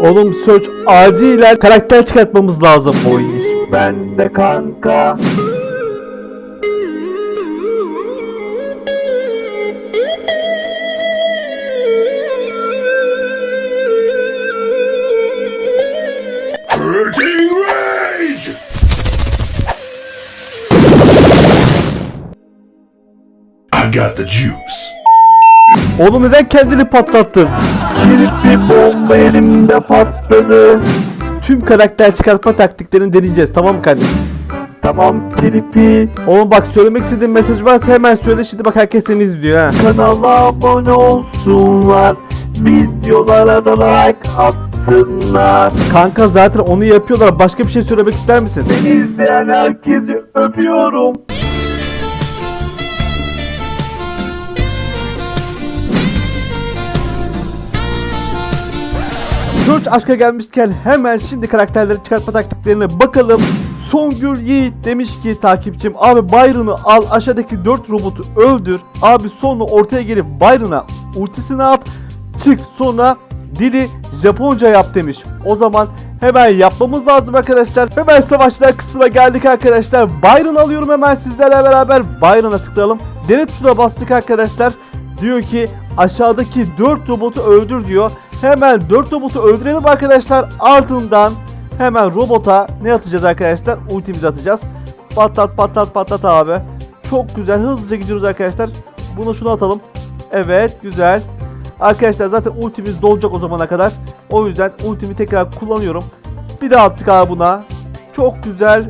Oğlum Search acilen karakter çıkartmamız lazım. O iş bende kanka. I've got the juice. Oğlum neden kendini patlattın? Kirpi bomba elimde patladı. Tüm karakter çıkartma taktiklerini deneyeceğiz tamam mı kardeşim? Tamam Kirpi. Oğlum bak söylemek istediğin mesaj varsa hemen söyle şimdi bak herkes seni izliyor ha. Kanala abone olsunlar. Videolara da like atsınlar. Kanka zaten onu yapıyorlar. Başka bir şey söylemek ister misin? Beni izleyen herkesi öpüyorum. Search aşka gelmişken hemen şimdi karakterleri çıkartma taktiklerine bakalım. Songül Yiğit demiş ki takipçim abi Byron'u al aşağıdaki 4 robotu öldür. Abi sonra ortaya gelip Byron'a ultisini at. Çık sonra Didi Japonca yap demiş. O zaman hemen yapmamız lazım arkadaşlar. Hemen savaşlar kısmına geldik arkadaşlar. Byron alıyorum hemen sizlerle beraber. Byron'a tıklayalım. Dene tuşuna bastık arkadaşlar. Diyor ki aşağıdaki 4 robotu öldür diyor. Hemen 4 robotu öldürelim arkadaşlar. Ardından hemen robota ne atacağız arkadaşlar? Ultimizi atacağız. Patlat patlat patlat abi. Çok güzel hızlıca gidiyoruz arkadaşlar. Bunu şunu atalım. Evet güzel. Arkadaşlar zaten ultimiz dolacak o zamana kadar. O yüzden ultimi tekrar kullanıyorum. Bir daha attık abi buna. Çok güzel.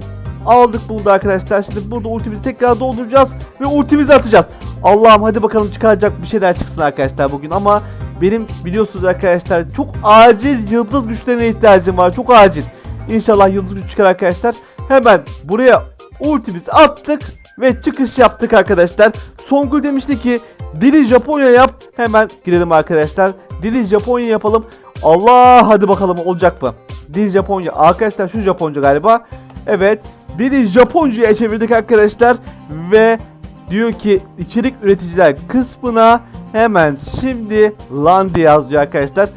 Aldık bunu da arkadaşlar. Şimdi burada ultimizi tekrar dolduracağız ve ultimizi atacağız. Allah'ım hadi bakalım çıkaracak bir şeyler çıksın arkadaşlar bugün ama benim biliyorsunuz arkadaşlar çok acil yıldız güçlerine ihtiyacım var. Çok acil. İnşallah yıldız güç çıkar arkadaşlar. Hemen buraya ultimizi attık ve çıkış yaptık arkadaşlar. Songül demişti ki Dili Japonya yap. Hemen girelim arkadaşlar. Dili Japonya yapalım. Allah hadi bakalım olacak mı? Dil Japonya. Arkadaşlar şu Japonca galiba. Evet. Dili Japonca'ya çevirdik arkadaşlar. Ve diyor ki içerik üreticiler kısmına hemen şimdi lan diye yazıyor arkadaşlar.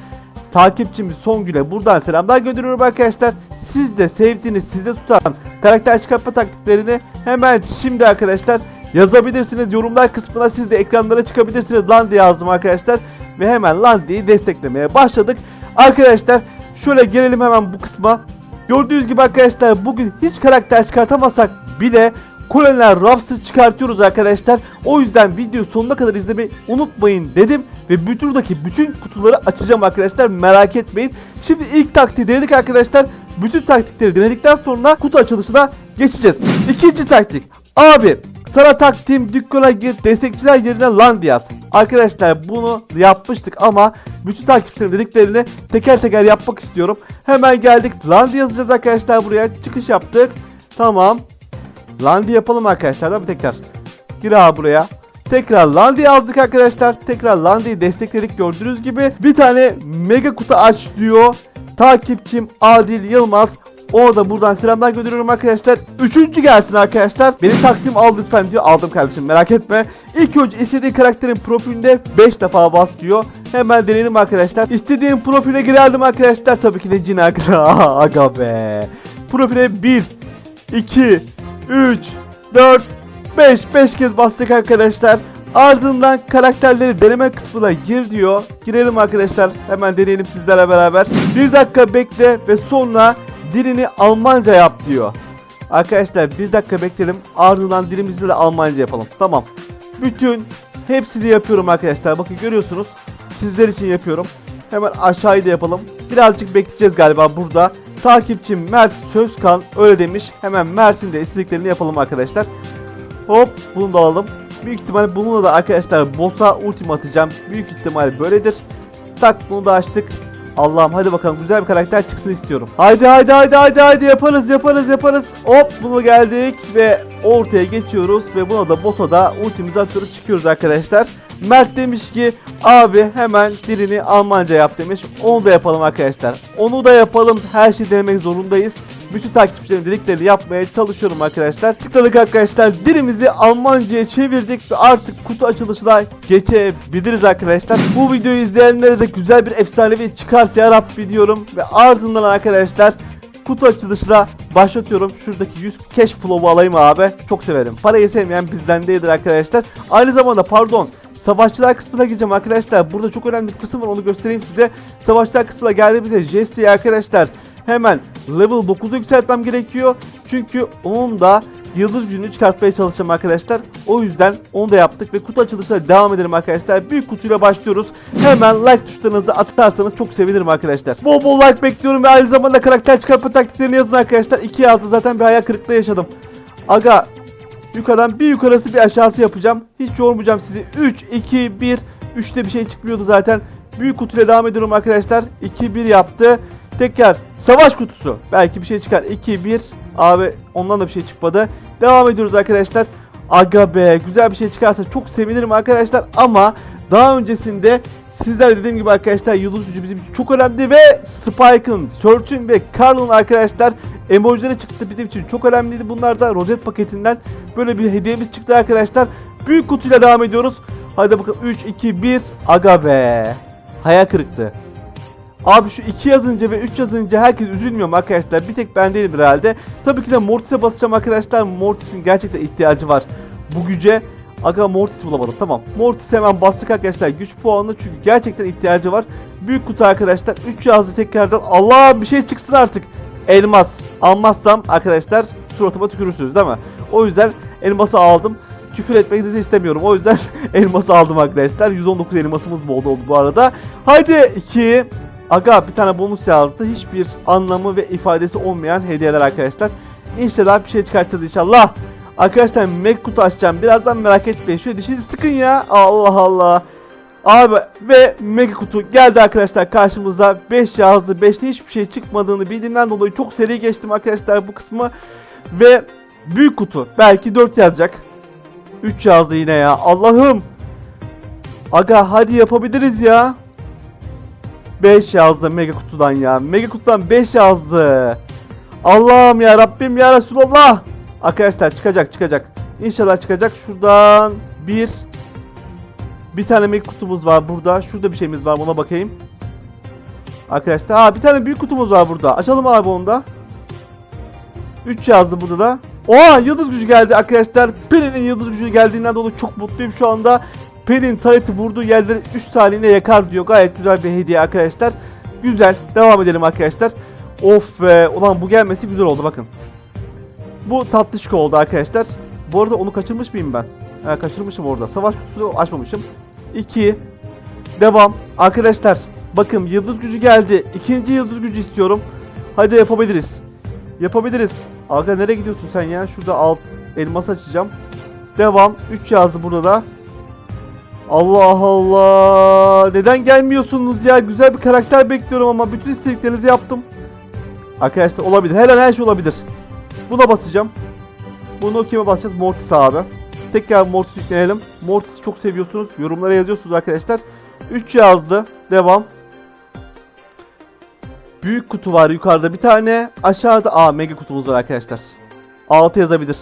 Takipçimiz Songül'e buradan selamlar gönderiyorum arkadaşlar. Siz de sevdiğiniz, sizde tutan karakter çıkartma taktiklerini hemen şimdi arkadaşlar yazabilirsiniz. Yorumlar kısmına siz de ekranlara çıkabilirsiniz. Lan diye yazdım arkadaşlar. Ve hemen lan diye desteklemeye başladık. Arkadaşlar şöyle gelelim hemen bu kısma. Gördüğünüz gibi arkadaşlar bugün hiç karakter çıkartamazsak bile Kolonel Raps'ı çıkartıyoruz arkadaşlar. O yüzden video sonuna kadar izlemeyi unutmayın dedim. Ve turdaki bütün kutuları açacağım arkadaşlar merak etmeyin. Şimdi ilk taktiği denedik arkadaşlar. Bütün taktikleri denedikten sonra kutu açılışına geçeceğiz. İkinci taktik. Abi sana taktiğim dükkana gir destekçiler yerine lan. Arkadaşlar bunu yapmıştık ama bütün takipçilerim dediklerini teker teker yapmak istiyorum. Hemen geldik lan yazacağız arkadaşlar buraya çıkış yaptık. Tamam. Landi yapalım arkadaşlar da bir tekrar. Gir abi buraya. Tekrar Landi yazdık arkadaşlar. Tekrar Landi'yi destekledik gördüğünüz gibi. Bir tane mega kutu aç diyor. Takipçim Adil Yılmaz. Ona da buradan selamlar gönderiyorum arkadaşlar. Üçüncü gelsin arkadaşlar. Benim taktiğim al lütfen diyor. Aldım kardeşim merak etme. İlk önce istediğin karakterin profilinde 5 defa bas diyor. Hemen deneyelim arkadaşlar. İstediğim profile girerdim arkadaşlar. Tabii ki de cin arkadaşlar. Aga be. Profile 1, 2, 3, 4, 5. 5 kez bastık arkadaşlar. Ardından karakterleri deneme kısmına gir diyor. Girelim arkadaşlar. Hemen deneyelim sizlerle beraber. Bir dakika bekle ve sonra dilini Almanca yap diyor. Arkadaşlar bir dakika bekledim. Ardından dilimizi de Almanca yapalım. Tamam. Bütün hepsini yapıyorum arkadaşlar. Bakın görüyorsunuz. Sizler için yapıyorum. Hemen aşağıyı da yapalım. Birazcık bekleyeceğiz galiba burada. Takipçim Mert Sözkan öyle demiş. Hemen Mert'in de istediklerini yapalım arkadaşlar. Hop bunu da alalım. Büyük ihtimal bununla da arkadaşlar boss'a ultim atacağım. Büyük ihtimal böyledir. Tak bunu da açtık. Allah'ım hadi bakalım güzel bir karakter çıksın istiyorum. Haydi haydi haydi haydi haydi yaparız yaparız yaparız. Hop bunu geldik ve ortaya geçiyoruz ve buna da boss'a da ultimizi atıyoruz çıkıyoruz arkadaşlar. Mert demiş ki abi hemen dilini Almanca yap demiş. Onu da yapalım arkadaşlar. Onu da yapalım. Her şeyi denemek zorundayız. bütün takipçilerim dediklerini yapmaya çalışıyorum arkadaşlar. Tıkladık arkadaşlar. Dilimizi Almanca'ya çevirdik ve artık kutu açılışına geçebiliriz arkadaşlar. Bu videoyu izleyenlere de güzel bir efsanevi çıkart ya Rabbi diyorum. Ve ardından arkadaşlar kutu açılışına başlatıyorum. Şuradaki 100 cash flow'u alayım abi. Çok severim. Parayı sevmeyen bizden değildir arkadaşlar. Aynı zamanda pardon. Savaşçılar kısmına gireceğim arkadaşlar. Burada çok önemli bir kısım var onu göstereyim size. Savaşçılar kısmına geldiğimizde Jesse'yi arkadaşlar hemen level 9'a yükseltmem gerekiyor. Çünkü onun da yıldız gücünü çıkartmaya çalışacağım arkadaşlar. O yüzden onu da yaptık ve kutu açılışına devam edelim arkadaşlar. Büyük kutuyla başlıyoruz. Hemen like tuşlarınızı atarsanız çok sevinirim arkadaşlar. Bol bol like bekliyorum ve aynı zamanda karakter çıkartma taktiklerini yazın arkadaşlar. 2 yazdı zaten bir hayal kırıklığı yaşadım. Aga yukarıdan bir yukarısı bir aşağısı yapacağım. Hiç yormayacağım sizi. 3, 2, 1. 3'te bir şey çıkmıyordu zaten. Büyük kutuyla devam ediyorum arkadaşlar. 2, 1 yaptı. Tekrar savaş kutusu. Belki bir şey çıkar. 2, 1. Abi ondan da bir şey çıkmadı. Devam ediyoruz arkadaşlar. Aga be güzel bir şey çıkarsa çok sevinirim arkadaşlar. Ama daha öncesinde sizler dediğim gibi arkadaşlar yıldız gücü bizim için çok önemli ve Spike'ın, Search'ün ve Carl'ın arkadaşlar emojileri çıktı bizim için çok önemliydi. Bunlar da rozet paketinden böyle bir hediyemiz çıktı arkadaşlar. Büyük kutuyla devam ediyoruz. Hadi bakalım 3, 2, 1. Aga be. Hayal kırıktı. Abi şu 2 yazınca ve 3 yazınca herkes üzülmüyor mu arkadaşlar? Bir tek ben değilim herhalde. Tabii ki de Mortis'e basacağım arkadaşlar. Mortis'in gerçekten ihtiyacı var. Bu güce Aga Mortis bulamadım tamam. Mortis hemen bastık arkadaşlar güç puanını çünkü gerçekten ihtiyacı var. Büyük kutu arkadaşlar 3 yazdı tekrardan. Allah bir şey çıksın artık. Elmas. Almazsam arkadaşlar suratıma tükürürsünüz değil mi? O yüzden elması aldım. Küfür etmenizi istemiyorum. O yüzden elması aldım arkadaşlar. 119 elmasımız mı oldu bu arada. Haydi 2 Aga bir tane bonus yazdı. Hiçbir anlamı ve ifadesi olmayan hediyeler arkadaşlar. İnşallah bir şey çıkartacağız inşallah. Arkadaşlar Mac kutu açacağım. Birazdan merak etmeyin. Şöyle dişinizi sıkın ya. Allah Allah. Abi ve mega kutu geldi arkadaşlar karşımıza. 5 yazdı. 5'te hiçbir şey çıkmadığını bildiğimden dolayı çok seri geçtim arkadaşlar bu kısmı. Ve büyük kutu. Belki 4 yazacak. 3 yazdı yine ya. Allah'ım. Aga hadi yapabiliriz ya. 5 yazdı mega kutudan ya. Mega kutudan 5 yazdı. Allah'ım ya Rabbim ya Resulallah Arkadaşlar çıkacak çıkacak İnşallah çıkacak şuradan 1 bir tane mega kutumuz var burada. Şurada bir şeyimiz var ona bakayım. Arkadaşlar ha bir tane büyük kutumuz var burada. Açalım abi onu da. 3 yazdı burada da. Oha yıldız gücü geldi arkadaşlar. Pelin'in yıldız gücü geldiğinden dolayı çok mutluyum şu anda. Pelin tareti vurduğu yerleri 3 saniyede yakar diyor. Gayet güzel bir hediye arkadaşlar. Güzel. Devam edelim arkadaşlar. Of be. Ulan bu gelmesi güzel oldu bakın. Bu tatlışka oldu arkadaşlar. Bu arada onu kaçırmış mıyım ben? Ha, kaçırmışım orada. Savaş kutusu açmamışım. 2 Devam. Arkadaşlar bakın yıldız gücü geldi. İkinci yıldız gücü istiyorum. Hadi yapabiliriz. Yapabiliriz. Aga nereye gidiyorsun sen ya? Şurada alt elmas açacağım. Devam. 3 yazdı burada da. Allah Allah. Neden gelmiyorsunuz ya? Güzel bir karakter bekliyorum ama bütün istediklerinizi yaptım. Arkadaşlar olabilir. Her an her şey olabilir. Buna basacağım. Bunu kime basacağız? Mortis abi. Tekrar Mortis yükleyelim. Mortis'i çok seviyorsunuz. Yorumlara yazıyorsunuz arkadaşlar. 3 yazdı. Devam. Büyük kutu var yukarıda bir tane. Aşağıda aa mega kutumuz var arkadaşlar. 6 yazabilir.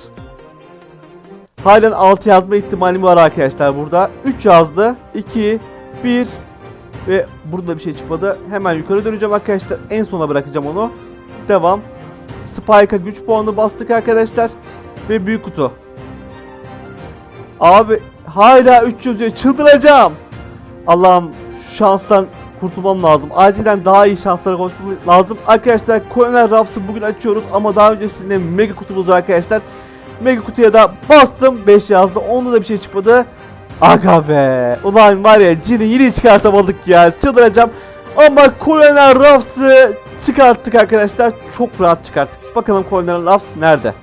Halen 6 yazma ihtimali var arkadaşlar burada. 3 yazdı. 2 1 ve burada bir şey çıkmadı. Hemen yukarı döneceğim arkadaşlar. En sona bırakacağım onu. Devam. Spike'a güç puanı bastık arkadaşlar. Ve büyük kutu. Abi hala 3 yazıyor. Çıldıracağım. Allah'ım şu şanstan kurtulmam lazım. Acilen daha iyi şanslara koşmam lazım. Arkadaşlar Colonel Ruffs'ı bugün açıyoruz ama daha öncesinde mega kutumuz var arkadaşlar. Mega kutuya da bastım. 5 yazdı. Onda da bir şey çıkmadı. Aga be. Ulan var ya cini yine çıkartamadık ya. Çıldıracağım. Ama Colonel Ruffs'ı çıkarttık arkadaşlar. Çok rahat çıkarttık. Bakalım Colonel Ruffs nerede?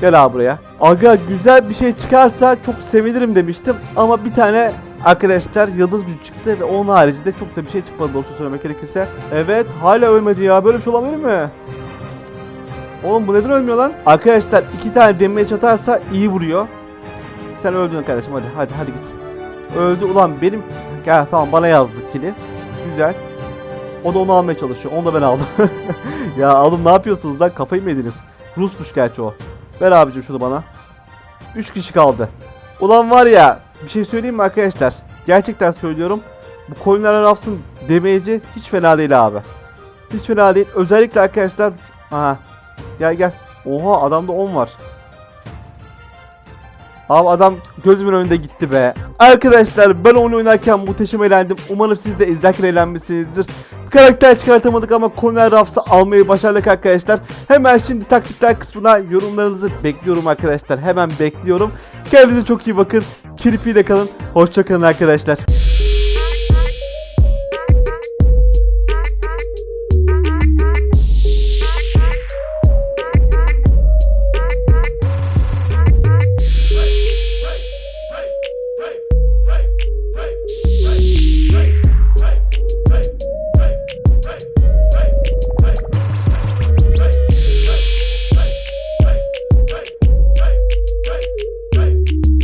Gel abi buraya. Aga güzel bir şey çıkarsa çok sevinirim demiştim. Ama bir tane arkadaşlar yıldız gücü çıktı ve onun haricinde çok da bir şey çıkmadı doğrusu söylemek gerekirse. Evet hala ölmedi ya böyle bir şey olabilir mi? Oğlum bu neden ölmüyor lan? Arkadaşlar iki tane damage atarsa iyi vuruyor. Sen öldün kardeşim hadi hadi hadi git. Öldü ulan benim... Gel tamam bana yazdık kili. Güzel. O da onu almaya çalışıyor. Onu da ben aldım. ya oğlum ne yapıyorsunuz lan? Kafayı mı yediniz? Rusmuş gerçi o. Ver abicim şunu bana. 3 kişi kaldı. Ulan var ya bir şey söyleyeyim mi arkadaşlar? Gerçekten söylüyorum. Bu Colin Ruffs'ın demeci hiç fena değil abi. Hiç fena değil. Özellikle arkadaşlar. Aha. Gel gel. Oha adamda 10 var. Abi adam gözümün önünde gitti be. Arkadaşlar ben oyunu oynarken muhteşem eğlendim. Umarım siz de izlerken eğlenmişsinizdir. Karakter çıkartamadık ama Conor Ruffs'ı almayı başardık arkadaşlar. Hemen şimdi taktikler kısmına yorumlarınızı bekliyorum arkadaşlar. Hemen bekliyorum. Kendinize çok iyi bakın. Kirpi ile kalın. Hoşçakalın arkadaşlar.